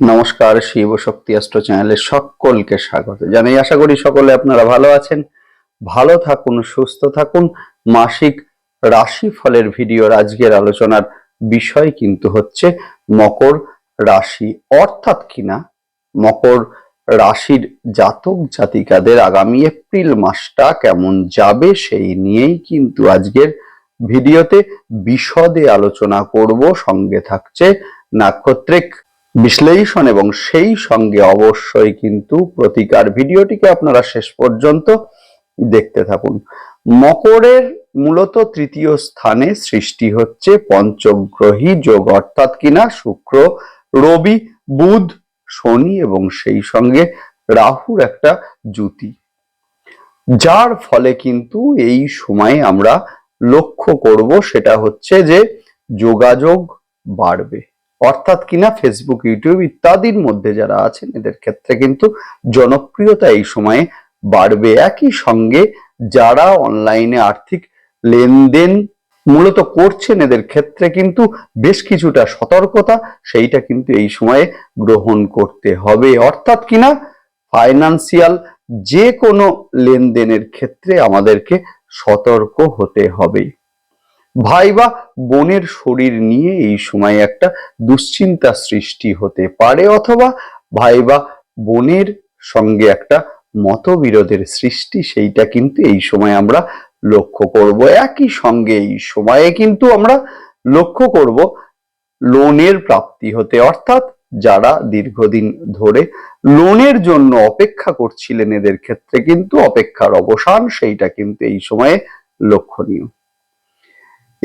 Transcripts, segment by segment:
নমস্কার, শিব শক্তি অস্ত্র চ্যানেলে সকলকে স্বাগত জানাই। আশা করি সকলে আপনারা ভালো আছেন। ভালো থাকুন, সুস্থ থাকুন। মাসিক রাশি ফলের ভিডিওর আজকের আলোচনার বিষয় কিন্তু হচ্ছে মকর রাশি। অর্থাৎ কিনা? মকর রাশির জাতক জাতিকাদের আগামী এপ্রিল মাসটা কেমন যাবে সেই নিয়েই কিন্তু আজকের ভিডিওতে বিশদে আলোচনা করব। সঙ্গে থাকছে নাক্ষত্রিক বিশ্লেষণ এবং সেই সঙ্গে অবশ্যই কিন্তু প্রতিকার ভিডিওটিকে আপনারা শেষ পর্যন্ত দেখতে থাকুন। মকরের মূলত তৃতীয় স্থানে সৃষ্টি হচ্ছে পঞ্চগ্রহী যোগ, অর্থাৎ কিনা শুক্র, রবি, বুধ, শনি এবং সেই সঙ্গে রাহুর একটা জুতি যার ফলে কিন্তু এই সময়ে আমরা লক্ষ্য করব সেটা হচ্ছে যে যোগাযোগ বাড়বে। অর্থাৎ কিনা ফেসবুক ইউটিউব ইত্যাদির মধ্যে যারা আছেন, এদের ক্ষেত্রে কিন্তু জনপ্রিয়তা এই সময়ে বাড়বে। একই সঙ্গে যারা অনলাইনে আর্থিক লেনদেন মূলত করছেন, এদের ক্ষেত্রে কিন্তু বেশ কিছুটা সতর্কতা সেইটা কিন্তু এই সময়ে গ্রহণ করতে হবে। অর্থাৎ কিনা ফাইনান্সিয়াল যে কোনো লেনদেনের ক্ষেত্রে আমাদেরকে সতর্ক হতে হবে। ভাই বা বোনের শরীর নিয়ে এই সময় একটা দুশ্চিন্তা সৃষ্টি হতে পারে অথবা ভাই বা বোনের সঙ্গে একটা মতবিরোধের সৃষ্টি, সেইটা কিন্তু এই সময় আমরা লক্ষ্য করব। একই সঙ্গে এই সময়ে কিন্তু আমরা লক্ষ্য করব লোনের প্রাপ্তি হতে। অর্থাৎ যারা দীর্ঘদিন ধরে লোনের জন্য অপেক্ষা করছিলেন, এদের ক্ষেত্রে কিন্তু অপেক্ষার অবসান, সেইটা কিন্তু এই সময়ে লক্ষণীয়।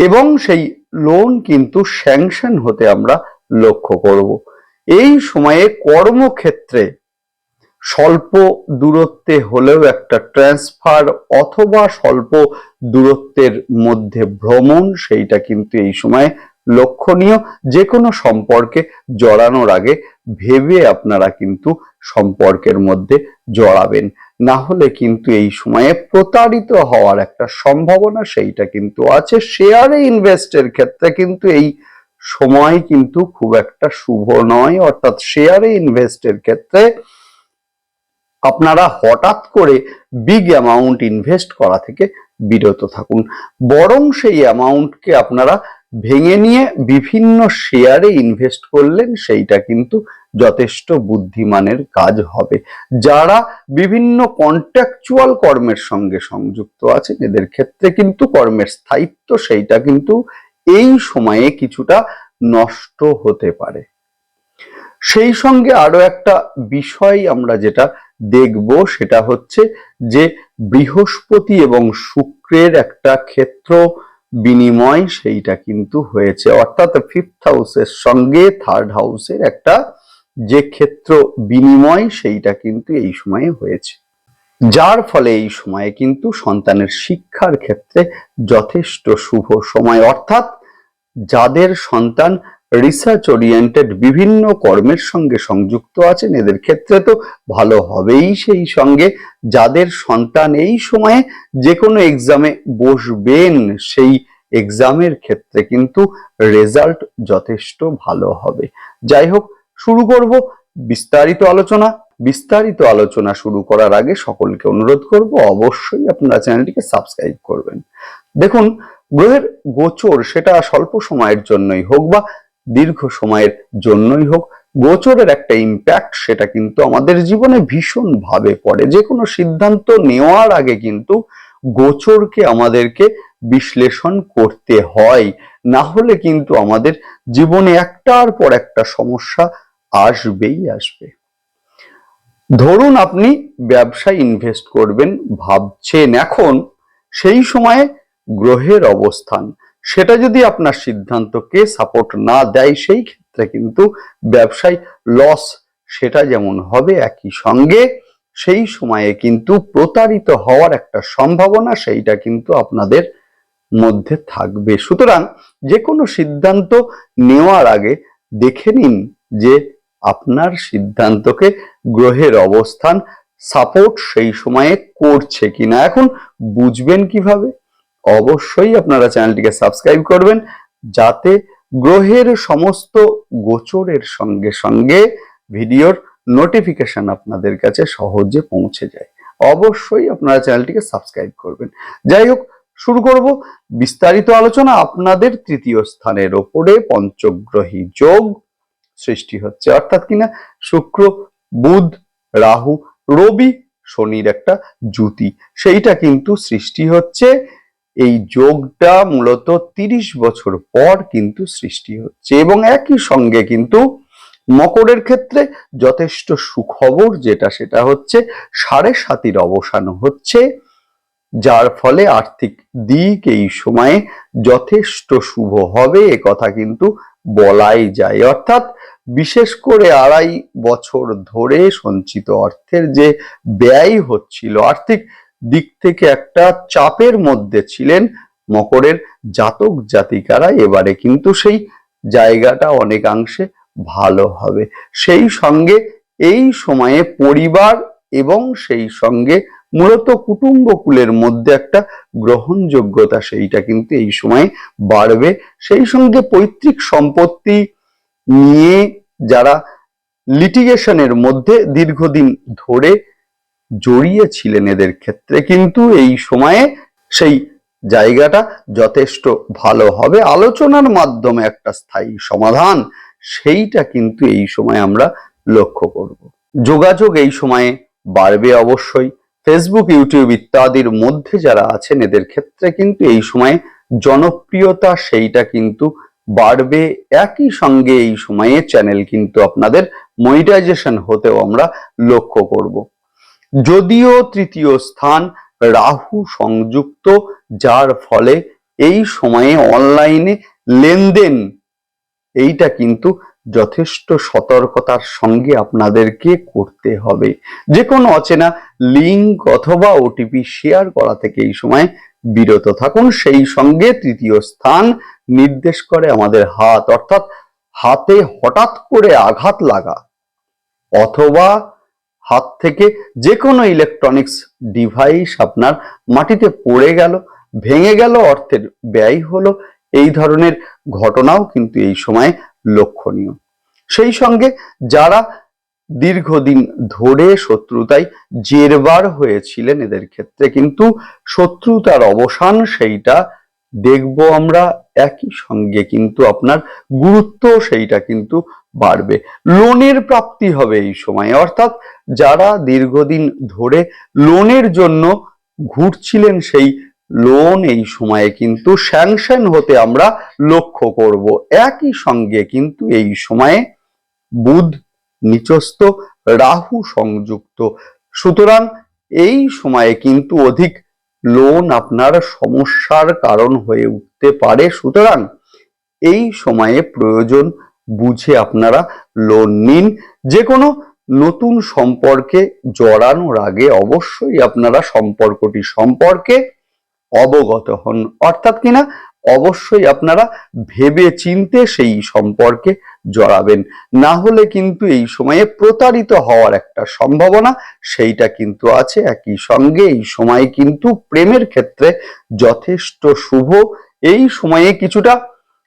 এবং সেই লোন কিন্তু স্যাংশন হতে আমরা লক্ষ্য করব। এই সময়ে কর্মক্ষেত্রে স্বল্প দূরত্বে হলেও একটা ট্রান্সফার অথবা স্বল্প দূরত্বের মধ্যে ভ্রমণ, সেইটা কিন্তু এই সময়ে লক্ষণীয়। যে কোনো সম্পর্কে জড়ানোর আগে ভেবে আপনারা কিন্তু সম্পর্কের মধ্যে জড়াবেন। না হলে কিন্তু এই সময়ে প্রতারিত হওয়ার একটা সম্ভাবনা সেইটা কিন্তু আছে। শেয়ারে ইনভেস্টের ক্ষেত্রে কিন্তু এই সময় কিন্তু খুব একটা শুভ নয়। অর্থাৎ শেয়ারে ইনভেস্টের ক্ষেত্রে আপনারা হঠাৎ করে বিগ অ্যামাউন্ট ইনভেস্ট করা থেকে বিরত থাকুন। বরং সেই অ্যামাউন্টকে আপনারা ভেঙে নিয়ে বিভিন্ন শেয়ারে ইনভেস্ট করলেন, সেইটা কিন্তু যথেষ্ট বুদ্ধিমানের কাজ হবে। যারা বিভিন্ন কন্ট্রাকচুয়াল কর্মের সঙ্গে সংযুক্ত আছেন, এদের ক্ষেত্রে কিন্তু কর্মের স্থায়িত্ব, সেইটা কিন্তু এই সময়ে কিছুটা নষ্ট হতে পারে। সেই সঙ্গে আরও একটা বিষয় আমরা যেটা দেখব, সেটা হচ্ছে যে বৃহস্পতি এবং শুক্রের একটা ক্ষেত্র বিনিময় সেইটা কিন্তু হয়েছে। অর্থাৎ ফিফথ হাউসের সঙ্গে থার্ড হাউসের একটা যে ক্ষেত্র বিনিময় সেইটা কিন্তু এই সময়ে হয়েছে। যার ফলে এই সময়ে কিন্তু সন্তানের শিক্ষার ক্ষেত্রে যথেষ্ট শুভ সময়। অর্থাৎ যাদের সন্তান রিসার্চ ওরিয়েন্টেড বিভিন্ন কর্মের সঙ্গে সংযুক্ত আছেন। এদের ক্ষেত্রে তো ভালো হবেই সেই সঙ্গে। যাদের সন্তান এই সময়ে যে কোনো এক্সামে বসবেন, সেই এক্সামের ক্ষেত্রে কিন্তু রেজাল্ট যথেষ্ট ভালো হবে। যাই হোক, শুরু করব বিস্তারিত আলোচনা। বিস্তারিত আলোচনা শুরু করার আগে সকলকে অনুরোধ করব অবশ্যই আপনারা চ্যানেলটিকে সাবস্ক্রাইব করবেন। দেখুন, গ্রহের গোচর সেটা স্বল্প সময়ের জন্যই হোক বা দীর্ঘ সময়ের জন্যই হোক, গোচরের একটা ইম্প্যাক্ট সেটা কিন্তু আমাদের জীবনে ভীষণ ভাবে পড়ে। যে কোনো সিদ্ধান্ত নেওয়ার আগে কিন্তু গোচরকে আমাদেরকে বিশ্লেষণ করতে হয়। না হলে কিন্তু আমাদের জীবনে একটার পর একটা সমস্যা আসবেই আসবে। ধরুন আপনি ব্যবসায় ইনভেস্ট করবেন, ভাবছেন, এখন সেই সময়ে গ্রহের অবস্থান। সেটা যদি আপনার সিদ্ধান্তকে সাপোর্ট না দেয়, সেই ক্ষেত্রে কিন্তু ব্যবসায় লস সেটা যেমন হবে একই সঙ্গে, সেই সময়ে কিন্তু প্রতারিত হওয়ার একটা সম্ভাবনা সেইটা কিন্তু আপনাদের মধ্যে থাকবে। সুতরাং যে কোনো সিদ্ধান্ত নেওয়ার আগে দেখে নিন যে আপনার সিদ্ধান্তকে গ্রহের অবস্থান সাপোর্ট সেই সময়ে করছে কিনা। এখন বুঝবেন কীভাবে? অবশ্যই আপনারা চ্যানেলটিকে সাবস্ক্রাইব করবেন যাতে গ্রহের সমস্ত গোচরের সঙ্গে সঙ্গে ভিডিওর নোটিফিকেশন আপনাদের কাছে সহজে পৌঁছে যায়। অবশ্যই আপনারা চ্যানেলটিকে সাবস্ক্রাইব করবেন। যাই হোক, শুরু করব। বিস্তারিত আলোচনা আপনাদের তৃতীয় স্থানের ওপরে পঞ্চগ্রহী যোগ সৃষ্টি হচ্ছে। অর্থাৎ কিনা শুক্র, বুধ, রাহু, রবি, শনির একটা জুতি সেইটা কিন্তু সৃষ্টি হচ্ছে এই যোগটা মূলত তিরিশ বছর পর কিন্তু সৃষ্টি হচ্ছে এবং একই সঙ্গে কিন্তু মকরের ক্ষেত্রে যথেষ্ট সুখবর যেটা সেটা হচ্ছে সাড়ে সাতির অবসান হচ্ছে, যার ফলে আর্থিক দিক এই সময়ে যথেষ্ট শুভ হবে, এ কথা কিন্তু বলাই যায়। অর্থাৎ বিশেষ করে আড়াই বছর ধরে সঞ্চিত অর্থের যে ব্যয় হচ্ছিল, আর্থিক দিক থেকে একটা চাপের মধ্যে ছিলেন মকরের জাতক জাতিকারা এবারে, কিন্তু সেই জায়গাটা অনেকাংশে ভালো হবে। সেই সঙ্গে এই সময়ে পরিবার এবং সেই সঙ্গে মূলত কুটুম্বকুলের মধ্যে একটা গ্রহণযোগ্যতা সেইটা কিন্তু এই সময়ে বাড়বে। সেই সঙ্গে পৈতৃক সম্পত্তি নিয়ে যারা লিটিগেশনের মধ্যে দীর্ঘদিন ধরে জড়িয়ে ছিলেন এদের ক্ষেত্রে, কিন্তু এই সময়ে সেই জায়গাটা যথেষ্ট ভালো হবে। আলোচনার মাধ্যমে একটা স্থায়ী সমাধান, সেইটা কিন্তু এই সময় আমরা লক্ষ্য করব। যোগাযোগ এই সময়ে বাড়বে অবশ্যই। ফেসবুক ইউটিউব ইত্যাদির মধ্যে যারা আছেন, এদের ক্ষেত্রে কিন্তু এই সময়ে জনপ্রিয়তা সেইটা কিন্তু বাড়বে। একই সঙ্গে এই সময়ে চ্যানেল কিন্তু আপনাদের মনিটাইজেশন হতেও আমরা লক্ষ্য করব। যদিও তৃতীয় স্থান রাহু সংযুক্ত, যার ফলে এই সময়ে অনলাইনে লেনদেন, এইটা কিন্তু যথেষ্ট সতর্কতার সঙ্গে আপনাদেরকে করতে হবে। যে কোনো অচেনা লিঙ্ক অথবা ওটিপি শেয়ার করা থেকে এই সময় বিরত থাকুন। সেই সঙ্গে তৃতীয় স্থান নির্দেশ করে আমাদের হাত, অর্থাৎ হাতে হঠাৎ করে আঘাত লাগা অথবা হাত থেকে যে কোনো ইলেকট্রনিক্স ডিভাইস আপনার মাটিতে পড়ে গেল, ভেঙে গেল, অর্থের ব্যয় হলো, এই ধরনের ঘটনাও কিন্তু এই সময় লক্ষণীয়। সেই সঙ্গে যারা দীর্ঘদিন ধরে শত্রুতায় জেরবার হয়েছিলেন, এদের ক্ষেত্রে কিন্তু শত্রুতার অবসান সেইটা দেখব আমরা, একই সঙ্গে কিন্তু আপনার গুরুত্ব সেইটা কিন্তু বাড়বে। লোনের প্রাপ্তি হবে এই সময়, অর্থাৎ যারা দীর্ঘদিন ধরে লোনের জন্য ঘুরছিলেন সেই লোন এই সময়ে কিন্তু স্যাংশন হতে আমরা লক্ষ্য করব। একই সঙ্গে কিন্তু এই সময়ে বুধ, নিচস্থ, রাহু সংযুক্ত। সুতরাং এই সময়ে কিন্তু অধিক লোন আপনার সমস্যার কারণ হয়ে উঠতে পারে। সুতরাং এই সময়ে প্রয়োজন বুঝে আপনারা লোন নিন। যে কোনো নতুন সম্পর্কে জড়ানোর আগে অবশ্যই আপনারা সম্পর্কটি সম্পর্কে অবগত হন। অর্থাৎ কিনা অবশ্যই আপনারা ভেবে চিনতে সেই সম্পর্কে জড়াবেন। না হলে কিন্তু এই সময়ে প্রতারিত হওয়ার একটা সম্ভাবনা সেইটা কিন্তু আছে। একই সঙ্গে এই সময় কিন্তু প্রেমের ক্ষেত্রে যথেষ্ট শুভ। এই সময়ে কিছুটা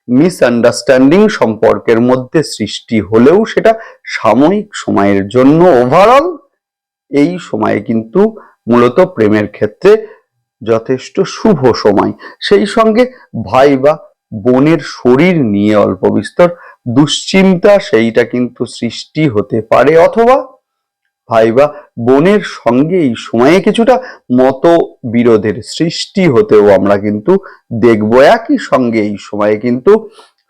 মিসআন্ডারস্ট্যান্ডিং সম্পর্কের মধ্যে সৃষ্টি হলেও সেটা সাময়িক সময়ের জন্য ওভারঅল এই সময়ে কিন্তু মূলত প্রেমের ক্ষেত্রে যথেষ্ট শুভ সময়। সেই সঙ্গে ভাই বা বোনের শরীর নিয়ে অল্প বিস্তর দুশ্চিন্তা সেইটা কিন্তু সৃষ্টি হতে পারে অথবা ভাই বা বোনের সঙ্গে এই সময়ে কিছুটা মত বিরোধের সৃষ্টি হতেও আমরা কিন্তু দেখব একই সঙ্গে এই সময়ে কিন্তু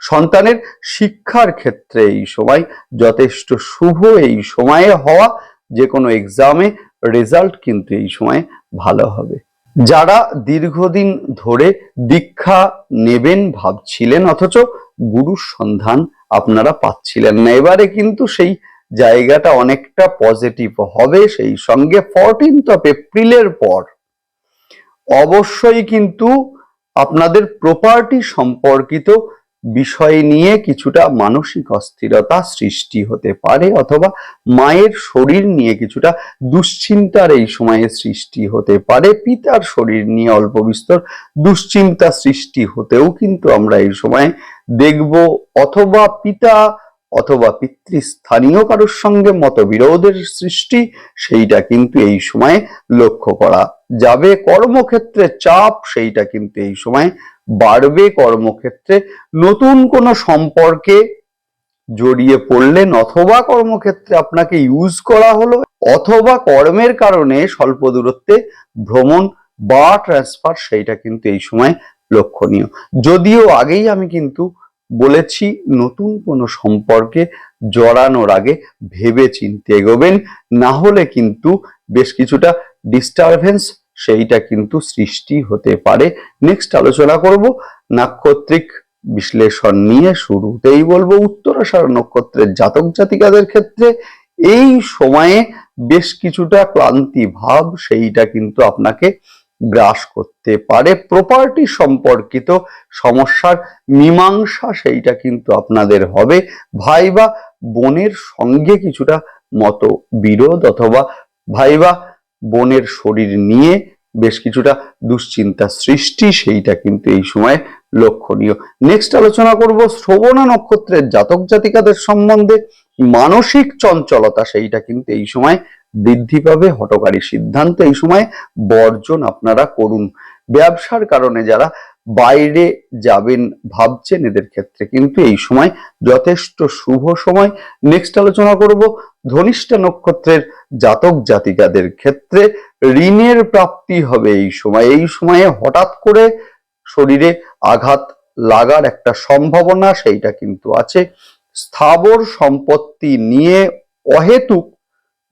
সন্তানের শিক্ষার ক্ষেত্রে এই সময় যথেষ্ট শুভ এই সময়ে হওয়া যে কোনো এক্সামে রেজাল্ট কিন্তু এই সময়ে ভালো হবে। যারা দীর্ঘদিন ধরে দীক্ষা নেবেন ভাবছিলেন, অথচ গুরুর সন্ধান আপনারা পাচ্ছিলেন না। এবারে কিন্তু সেই জায়গাটা অনেকটা পজিটিভ হবে সেই সঙ্গে ফোরটিন্থ অফ এপ্রিলের পর। অবশ্যই কিন্তু আপনাদের প্রপার্টি সম্পর্কিত বিষয় নিয়ে কিছুটা মানসিক অস্থিরতা সৃষ্টি হতে পারে অথবা মায়ের শরীর নিয়ে কিছুটা দুশ্চিন্তার এই সময়ে সৃষ্টি হতে পারে। পিতার শরীর নিয়ে অল্প বিস্তর দুশ্চিন্তা সৃষ্টি হতেও কিন্তু আমরা এই সময় দেখব অথবা পিতা অথবা পিতৃস্থানীয় কারোর সঙ্গে মতবিরোধের সৃষ্টি, সেইটা কিন্তু এই সময়ে লক্ষ্য করা যাবে। কর্মক্ষেত্রে চাপ, সেইটা কিন্তু এই সময় বাড়বে। কর্মক্ষেত্রে নতুন কোনো সম্পর্কে জড়িয়ে পড়লেন অথবা কর্মক্ষেত্রে আপনাকে ইউজ করা হলো, অথবা কর্মের কারণে স্বল্প দূরত্বে ভ্রমণ বা ট্রান্সফার সেইটা কিন্তু এই সময় লক্ষণীয়। যদিও আগেই আমি কিন্তু বলেছি, নতুন কোনো সম্পর্কে জড়ানোর আগে ভেবে চিনতে এগোবেন, না হলে কিন্তু বেশ কিছুটা ডিস্টারবেন্স সেইটা কিন্তু সৃষ্টি হতে পারে। নেক্সট আলোচনা করব, নাক্ষত্রিক বিশ্লেষণ নিয়ে শুরুতেই বলব, উত্তরাষাঢ় নক্ষত্রের জাতক জাতিকাদের ক্ষেত্রে এই সময়ে বেশ কিছুটা ক্লান্তি ভাব সেইটা কিন্তু আপনাকে গ্রাস করতে পারে। প্রপার্টি সম্পর্কিত সমস্যার মীমাংসা সেইটা কিন্তু আপনাদের হবে। ভাই বা বোনের সঙ্গে কিছুটা মত বিরোধ অথবা ভাই বা বোনের শরীর নিয়ে বেশ কিছুটা দুশ্চিন্তা সৃষ্টি সেইটা কিন্তু এই সময় লক্ষণীয়। নেক্সট আলোচনা করব শ্রবণা নক্ষত্রের জাতক জাতিকাদের সম্বন্ধে। মানসিক চঞ্চলতা সেইটা কিন্তু এই সময় বৃদ্ধি পাবে হটকারী সিদ্ধান্ত। এই সময় বর্জন আপনারা করুন। ব্যবসার কারণে যারা বাইরে যাবেন ভাবছেন, এদের ক্ষেত্রে কিন্তু এই সময় যথেষ্ট শুভ সময়। নেক্সট আলোচনা করব ধনিষ্ঠা নক্ষত্রের জাতক জাতিকাদের ক্ষেত্রে। ঋণের প্রাপ্তি হবে এই সময়। এই সময়ে হঠাৎ করে শরীরে আঘাত লাগার একটা সম্ভাবনা, সেইটা কিন্তু আছে। স্থাবর সম্পত্তি নিয়ে অহেতুক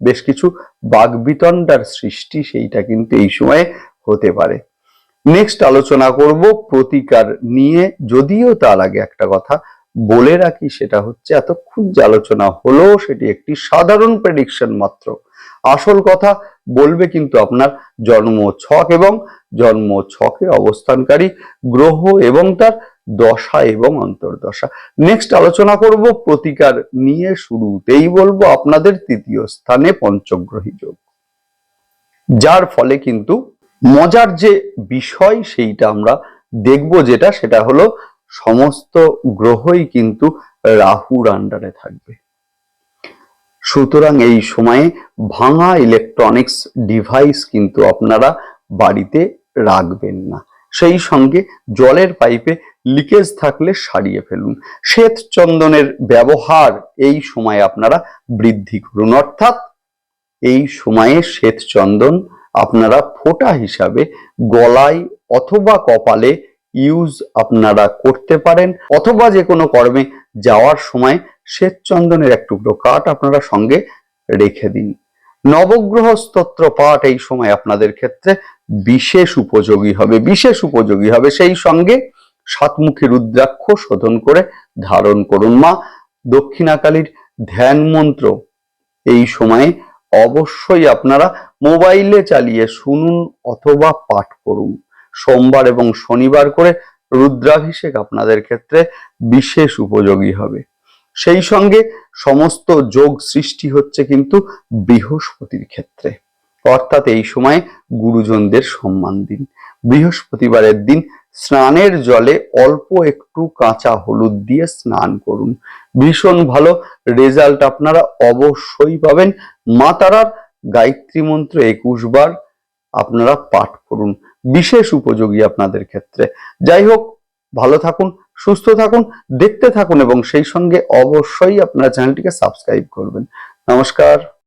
বেশ কিছু বাগবিতণ্ডার সৃষ্টি সেইটা কিন্তু এই সময়ে হতে পারে। নেক্সট আলোচনা করব প্রতিকার নিয়ে, যদিও তার আগে একটা কথা বলে রাখি, সেটা হচ্ছে এতক্ষণ যে আলোচনা হলো সেটি একটি সাধারণ প্রেডিকশন মাত্র। আসল কথা বলবে কিন্তু আপনার জন্ম ছক এবং জন্ম ছকে অবস্থানকারী গ্রহ এবং তার দশা এবং অন্তর্দশা। নেক্সট আলোচনা করব, প্রতিকার নিয়ে শুরুতেই বলব আপনাদের তৃতীয় স্থানে পঞ্চগ্রহী যোগ। যার ফলে কিন্তু মজার যে বিষয় সেইটা আমরা দেখব যেটা, সেটা হলো সমস্ত গ্রহই কিন্তু রাহুর আন্ডারে থাকবে। সুতরাং এই সময়ে ভাঙা ইলেকট্রনিক্স ডিভাইস কিন্তু আপনারা বাড়িতে রাখবেন না। সেই সঙ্গে জলের পাইপে লিকেজ থাকলে সারিয়ে ফেলুন। শ্বেত চন্দনের ব্যবহার এই সময়ে আপনারা বৃদ্ধি করুন। অর্থাৎ এই সময়ে শ্বেত চন্দন আপনারা ফোঁটা হিসাবে গলায় অথবা কপালে ইউজ আপনারা করতে পারেন। অথবা যে কোনো কর্মে যাওয়ার সময় শ্বেত চন্দনের এক টুকরো কাঠ আপনারা সঙ্গে রেখে দিন। নবগ্রহ স্তোত্র পাঠ এই সময় আপনাদের ক্ষেত্রে বিশেষ উপযোগী হবে, বিশেষ উপযোগী হবে। সেই সঙ্গে সাতমুখী রুদ্রাক্ষ শোধন করে ধারণ করুন মা। দক্ষিণাকালীর ধ্যান মন্ত্র। এই সময়ে অবশ্যই আপনারা মোবাইলে চালিয়ে শুনুন অথবা পাঠ করুন। সোমবার এবং শনিবার করে রুদ্রাভিষেক আপনাদের ক্ষেত্রে বিশেষ উপযোগী হবে। সেই সঙ্গে সমস্ত যোগ সৃষ্টি হচ্ছে কিন্তু বৃহস্পতির ক্ষেত্রে। অর্থাৎ এই সময় গুরুজনদের সম্মান দিন। বৃহস্পতিবারের দিন স্নানের জলে অল্প একটু কাঁচা হলুদ দিয়ে স্নান করুন। ভীষণ ভালো রেজাল্ট আপনারা অবশ্যই পাবেন। মা তারার গায়ত্রী মন্ত্র একুশ বার আপনারা পাঠ করুন। বিশেষ উপযোগী আপনাদের ক্ষেত্রে। যাই হোক, ভালো থাকুন, সুস্থ থাকুন, দেখতে থাকুন এবং সেই সঙ্গে অবশ্যই আপনারা চ্যানেলটিকে সাবস্ক্রাইব করবেন। নমস্কার।